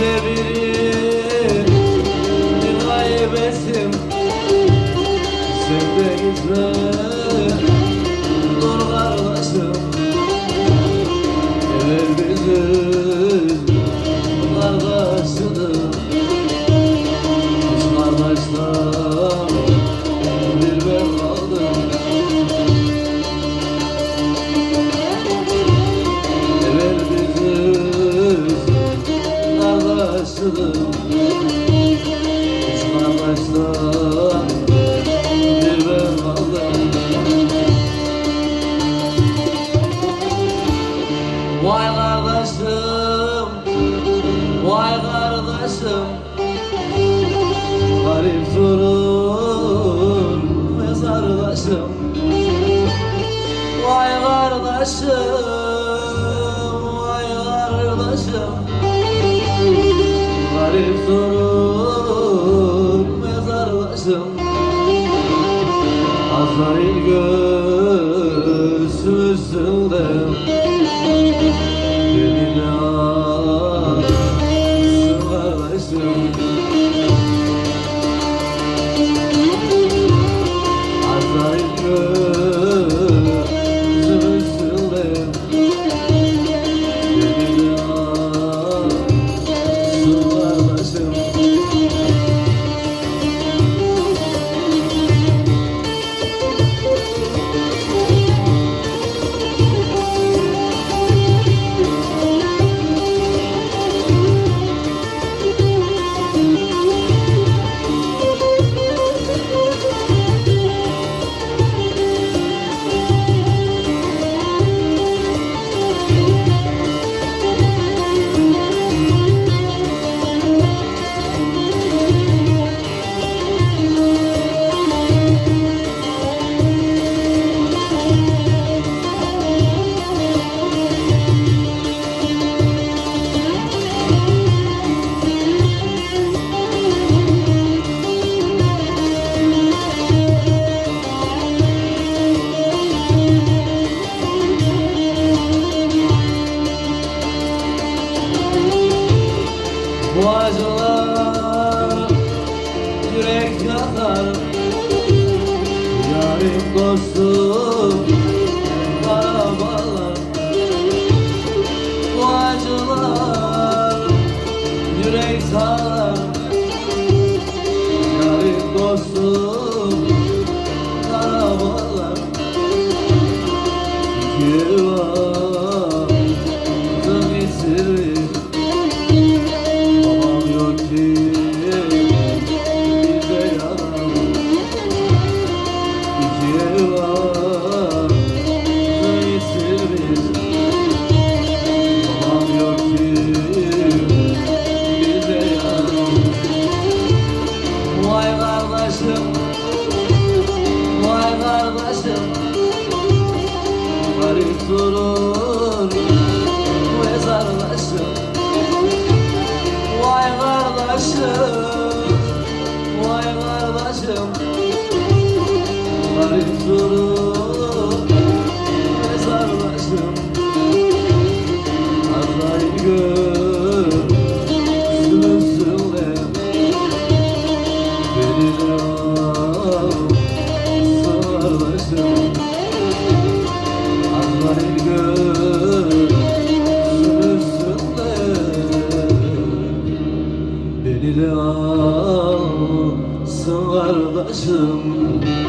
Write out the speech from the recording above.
işte bir bir gaybetim Sen Vay kardeşim, vay kardeşim. Garip durur mezardaşım Vay kardeşim. Garip sorun mezar başım Azrail göz bozuk Karabalar Bu acılar Yürek sağlar lazım